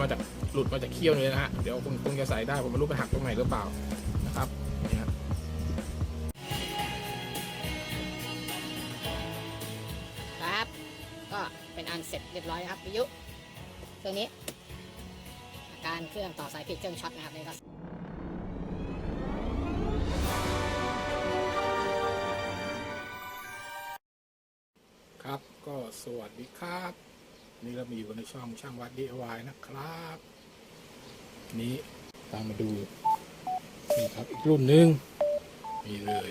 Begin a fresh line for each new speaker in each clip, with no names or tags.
มาจากหลุดมาจากเขี้ยวเลยนะฮะ เดี๋ยวคงคงจะใส่ได้ ผมไม่รู้ไปหักตรงไหนหรือเปล่านะครับนี่ฮะ
ครับ ก็เป็นอันเสร็จเรียบร้อยนะครับวิทยุเครื่องนี้อาการเครื่องต่อสายผิดเครื่องช็อตนะครับนี่ก็
ครับก็สวัสดีครับ นี่เรามีอยู่ในช่องช่างวัด DIY นะครับ นี้ตามมาดูนี่ครับอีกรุ่นหนึ่งนี่เลย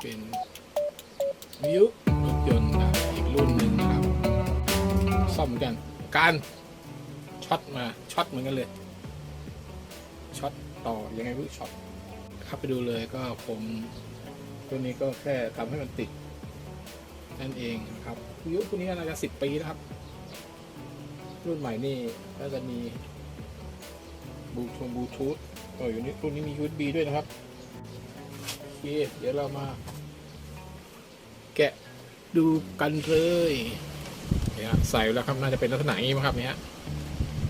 เป็นวิวรถยนต์นะอีกรุ่นหนึ่งนะครับ ซ่อมกัน การช็อตมาช็อตเหมือนกันเลยช็อตต่อยังไงไม่รู้ช็อตเข้าไปดูเลยก็ผมตัวนี้ก็แค่ทำให้มันติด นั่นเองนะครับวิวตัวนี้น่าจะสิบปีนะครับ รุ่นใหม่นี่ก็จะมีบลูทูธบลูทูธเอออยู่นี่รุ่นนี้มี USB ด้วยนะครับโอเคเดี๋ยวเรามา แกะดูกันเลยเนี่ยใส่แล้วครับน่าจะเป็นลักษณะอย่างนี้มั้งครับเนี่ย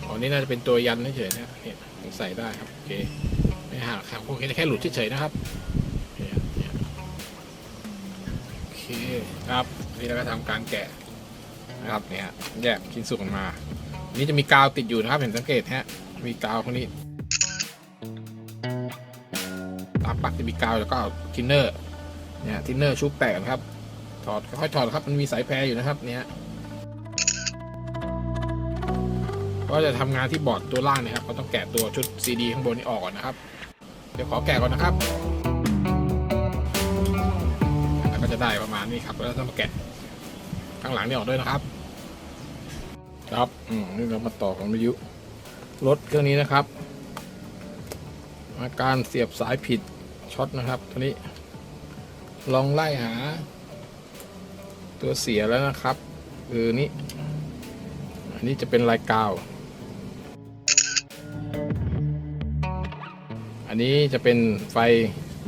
อ๋อนี่น่าจะเป็นตัวยันเฉยๆนะเนี่ยใส่ได้ครับโอเคไม่หักครับโอเคแค่หลุดเฉยๆนะครับ คครับนี่เราก็ทำการแกะนะครับเนี่ยแยกชิ้นส่วนมานนี้จะมีกาวติดอยู่นะครับเห็นสังเกตฮะมีกาวพวกนี้ตามปักจะมีกาวแล้วก็ทินเนอร์เนี่ยทินเนอร์ชุบแตกนะครับ ถอดค่อยๆถอดครับมันมีสายแพรอยู่นะครับเนี่ยก็จะทำงานที่บอร์ดตัวล่างนะครับเราต้องแกะตัวชุด CD ข้างบนนี้ออกก่อนนะครับ เดี๋ยวขอแกะก่อนนะครับ จะได้ประมาณนี้ครับแล้วต้องมาแกะข้างหลังนี่ออกด้วยนะครับ ครับอืมนี่เรามาต่อของวิทยุรถเครื่องนี้นะครับอาการเสียบสายผิดช็อตนะครับตัวนี้ ลองไล่หา ตัวเสียแล้วนะครับ คือนี้อันนี้จะเป็นลายกาว อันนี้จะเป็นไฟ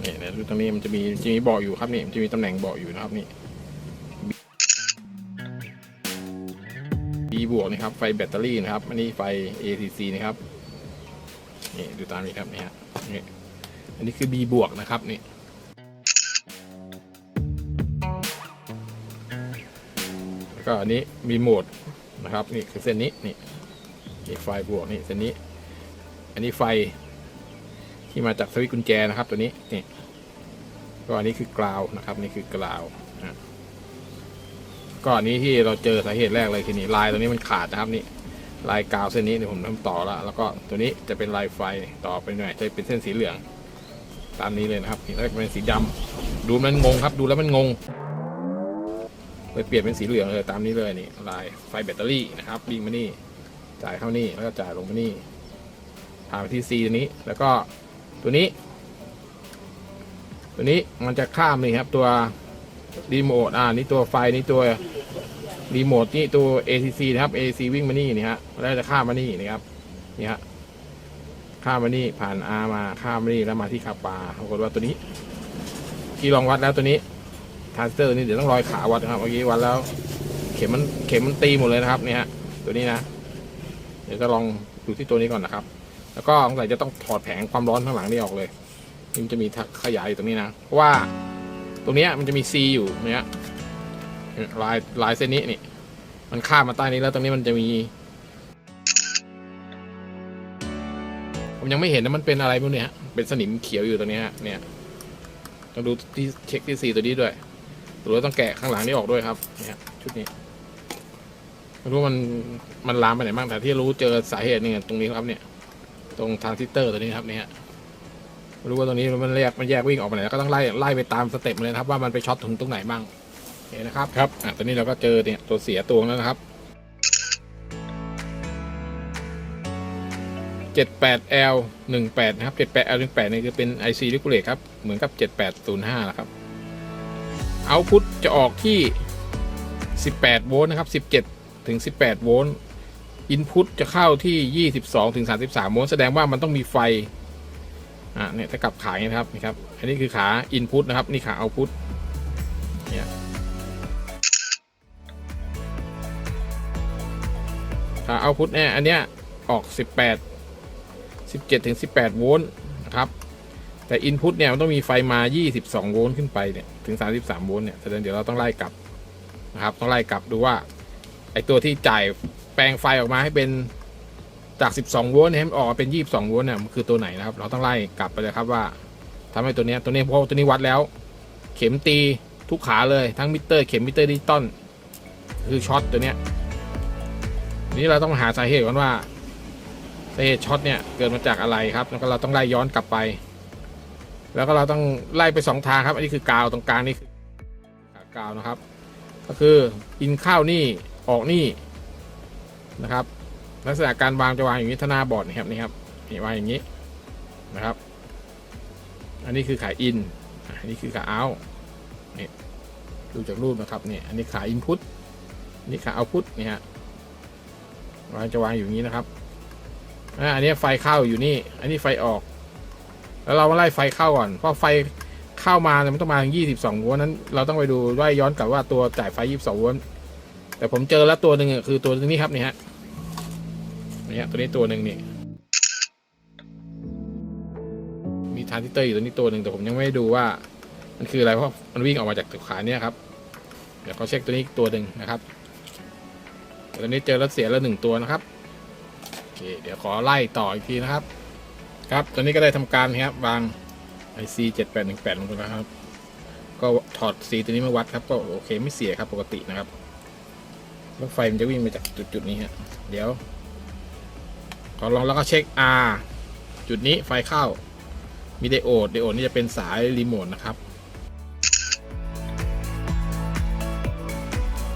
เนี่ยเดี๋ยวดูตรงนี้มันจะมีจะมีเบาะอยู่ครับนี่มันจะมีตำแหน่งเบาะอยู่นะครับนี่ B บวกนะครับ ไฟแบตเตอรี่นะครับ อันนี้ไฟ ACC นะครับ นี่ดูตามนี้ครับนี่ฮะนี่อันนี้คือ B บวกนะครับนี่แล้วก็อันนี้มีโหมดนะครับ นี่คือเส้นนี้นี่นี่ไฟบวกนี่เส้นนี้ อันนี้ไฟ ที่มาจากสวิตช์กุญแจนะครับตัวนี้นี่ก็อันนี้คือกราวนะครับ นี่คือกราวนะก็อันนี้ที่เราเจอสาเหตุแรกเลยคือนี่ลายตัวนี้มันขาดนะครับนี่ลายกาวเส้นนี้เดี๋ยวผมทำต่อแล้วแล้วก็ตัวนี้จะเป็นลายไฟต่อไปหน่อยจะเป็นเส้นสีเหลือง ตามนี้เลยนะครับนี่แล้วเป็นสีดำดูมันงงครับ ดูแล้วมันงงเลยเปลี่ยนเป็นสีเหลืองเลยตามนี้เลยนี่ลายไฟแบตเตอรี่นะครับวิ่งมานี่จ่ายเข้านี่แล้วก็จ่ายลงมานี่ผ่านไปที่ C ตัวนี้ แล้วก็ ตัวนี้ ตัวนี้มันจะข้ามนี่ครับ ตัวรีโมทอ่านี่ตัวไฟนี่ตัวรีโมทนี่ตัว ACC นะครับ AC วิ่งมานี่นี่ฮะแล้วจะข้ามมานี่นะครับนี่ฮะข้ามมานี่ผ่าน R มาข้ามมานี่แล้วมาที่คาปาปรากฏว่าตัวนี้ที่ลองวัดแล้วตัวนี้ทรานสเตอร์นี่เดี๋ยวต้องรอยขาวัดนะครับเมื่อกี้วัดแล้ว เข็มมันเข็มมันตีหมดเลยนะครับนี่ฮะตัวนี้นะ เดี๋ยวจะลองดูที่ตัวนี้ก่อนนะครับ แล้วก็สงสัยจะต้องถอดแผงความร้อนข้างหลังนี่ออกเลยนี่มันจะมีขยายอยู่ตรงนี้นะ เพราะว่าตรงนี้มันจะมีซีอยู่เนี้ยลายลายเส้นนี้นี่ มันข้ามมาใต้นี้แล้วตรงนี้มันจะมี ผมยังไม่เห็นนะมันเป็นอะไรพวกเนี้ยเป็นสนิมเขียวอยู่ตรงนี้ยเนี่ยต้องดูที่เช็คที่สีตัวนี้ด้วยหรือว่าต้องแกะข้างหลังนี้ออกด้วยครับเนี่ยชุดนี้ไม่รู้มันมันลามไปไหนบ้างแต่ที่รู้เจอสาเหตุนี่ตรงนี้ครับเนี่ย ตรงทรานซิสเตอร์ตัวนี้ครับเนี่ยไม่รู้ว่าตรงนี้มันแยกมันแยกวิ่งออกไปไหนแล้วก็ต้องไล่ไล่ไปตามสเต็ปเลยนะครับว่ามันไปช็อตถึงตรงไหนบ้างโอเคนะครับครับอะตอนนี้เราก็เจอเนี่ยตัวเสียตัวแล้วนะครับ 78L 18นะครับ 78L 18นี่จะเป็น IC Regulate ครับ เหมือนกับ 7805นะครับเอาพุทจะออกที่ 18 โวลต์นะครับ 17 ถึง 18 โวลต์ อินพุตจะเข้าที่ 22ถึง33โวลต์แสดงว่ามันต้องมีไฟอ่าเนี่ยถ้ากลับขายนี้นะครับนี่ครับ อันนี้คือขาอินพุตนะครับ นี่ขาเอาพุทเนี่ยขาเอาพุทเนี่ยอันเนี้ยออก 18 17ถึง18โวลต์นะครับแต่อินพุตเนี่ยมันต้องมีไฟมา 22 โวลต์ขึ้นไปเนี่ยถึง 33 โวลต์เนี่ยแสดงเดี๋ยวเราต้องไล่กลับนะครับต้องไล่กลับดูว่าไอตัวที่จ่าย ลงไฟออกมาให้เป็นจาก 12 โวลต์เนี่ยให้มันออกมาเป็น 22 โวลต์เนี่ยมันคือตัวไหนนะครับ เราต้องไล่กลับไปเลยครับว่าทำให้ตัวเนี้ยตัวนี้เพราะตัวนี้วัดแล้ว เข็มตีทุกขาเลยทั้งมิเตอร์เข็มมิเตอร์ดิจิตอลคือช็อตตัวเนี้ยนี้เราต้องหาสาเหตุก่อนว่าสาเหตุช็อตเนี่ยเกิดมาจากอะไรครับ แล้วก็เราต้องไล่ย้อนกลับไป แล้วก็เราต้องไล่ไปสองทางครับ อันนี้คือกาวตรงกลางนี่คือกากาวนะครับ ก็คืออินเข้านี่ออกนี่ นะครับ ลักษณะการวางจะวางอย่างนี้ทนาบอร์ดนะครับนี่ครับนี่วางอย่างนี้นะครับ อันนี้คือขาอินอันนี้คือขาเอานี่ดูจากรูปนะครับนี่อันนี้ขาอินพุตนี่ขาเอาพุตนี่ฮะวางจะวางอยู่อย่างนี้นะครับอันนี้ไฟเข้าอยู่นี่ อันนี้ไฟออก แล้วเรามาไล่ไฟเข้าก่อน เพราะไฟเข้ามาเนี่ยมันต้องมาถึง22โวลต์นั้น เราต้องไปดูไล่ย้อนกลับว่าตัวจ่ายไฟ22โวลต์แต่ผมเจอแล้วตัวหนึ่งอะคือตัวนี้ครับนี่ฮะ นี่ฮะตัวนี้ตัวหนึ่งนี่ มีทรานซิเตอร์อยู่ตัวนี้ตัวหนึ่งแต่ผมยังไม่ดูว่า มันคืออะไรเพราะมันวิ่งออกมาจากตัวขาเนี่ยครับ เดี๋ยวเขาเช็คตัวนี้อีกตัวหนึ่งนะครับต่ตัวนี้เจอแล้วเสียแล้วหนึ่งตัวนะครับโอเคเดี๋ยวขอไล่ต่ออีกทีนะครับ ครับตอนนี้ก็ได้ทำการครับวาง IC 7818ลงไปนะครับ ก็ถอดสีตัวนี้มาวัดครับ ก็โอเคไม่เสียครับปกตินะครับแล้วไฟมันจะวิ่งมาจากจุดๆนี้ฮะเดี๋ยว ขอลองแล้วก็เช็ค R จุดนี้ไฟเข้า มีไดโอด ไดโอดนี่จะเป็นสายรีโมทนะครับ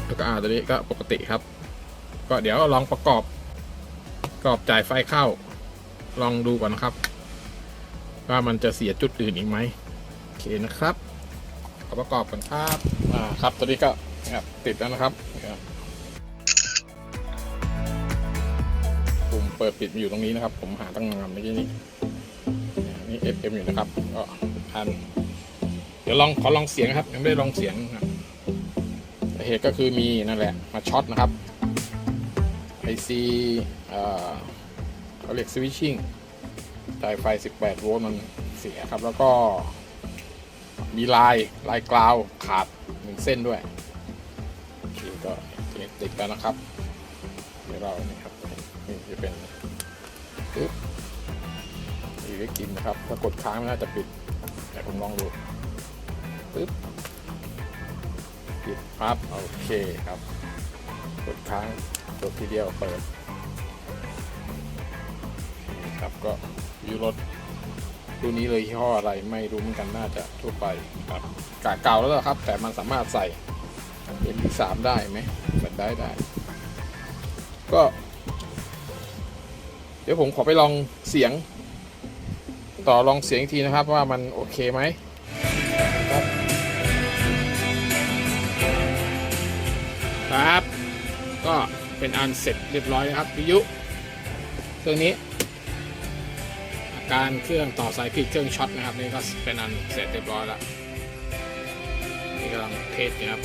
แล้วก็ R ตัวนี้ก็ปกติครับ ก็เดี๋ยวลองประกอบ ประกอบจ่ายไฟเข้า ลองดูก่อนนะครับ ว่ามันจะเสียจุดอื่นอีกไหมโอเคนะครับขอประกอบกันครับ อ่า ครับ ตัวนี้ก็ติดแล้วนะครับ ปุ่มเปิดปิดอยู่ตรงนี้นะครับ ผมหาตั้งนานเมื่อกี้นี้นี่ FM อยู่นะครับก็ทันเดี๋ยวลองขอลองเสียงครับ ยังไม่ได้ลองเสียงครับสาเหตุก็คือมีนั่นแหละมาช็อตนะครับ IC เอ่อเขาเรียกสวิตชิ่งจ่ายไฟ 18 โวลต์มันเสียครับ แล้วก็มีลายลายกราวขาดหนึ่งเส้นด้วยโอเคก็ติดแล้วนะครับ เดี๋ยวเรานี่ครับ นี่จะเป็นปึ๊บมีไว้กินนะครับถ้ากดค้างมันน่าจะปิดแต่ผมลองดูปึ๊บปิดปั๊บโอเคครับ กดค้างกดทีเดียวเปิดครับก็ยูรถรุ่นนี้เลยยี่ห้ออะไรไม่รู้เหมือนกันน่าจะทั่วไปครับกาเก่าแล้วล่ะครับ แต่มันสามารถใส่เป็นที่สามได้ไหมมันได้ได้ ก็ เดี๋ยวผมขอไปลองเสียง ต่อลองเสียงอีกทีนะครับว่ามันโอเคไหมครับครับก็เป็นอันเสร็จเรียบร้อยนะครับวิทยุเครื่องนี้ อาการเครื่องต่อสายผิดเครื่องช็อตนะครับนี่ก็เป็นอันเสร็จเรียบร้อยแล้วนี่กำลังเทสอยู่ครับ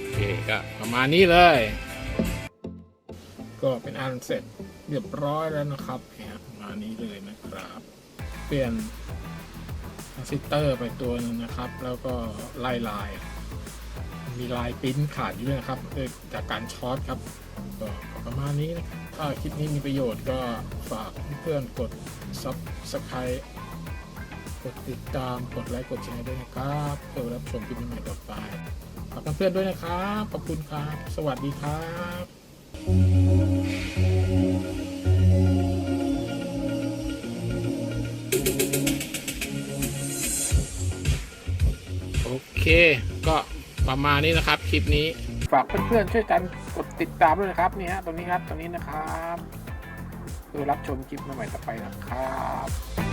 โอเคก็ประมาณนี้เลย ก็เป็นอันเสร็จเรียบร้อยแล้วนะครับเนี่ยมานี้เลยนะครับ เปลี่ยนทริสเตอร์ไปตัวหนึงนะครับ แล้วก็ไล่ลาย มีลายปิ้นขาดอยู่ด้วยนะครับจากการช็อตครับก็ประมาณนี้นะครับถ้าคลิปนี้มีประโยชน์ก็ฝากเพื่อนกด Subscribe กดติดตามกดไลค์กดแชร์ด้วยนะครับเพื่อรับชมคลิปใหม่ต่อไปฝากเพื่อนด้วยนะครับ ขอบคุณครับ สวัสดีครับ โอเค ก็ประมาณนี้นะครับ คลิปนี้ ฝากเพื่อนๆช่วยกันกดติดตามด้วยนะครับนี่ฮะตรงนี้ครับตรงนี้นะครับเพื่อรับชมคลิปใหม่ๆต่อไปนะครับ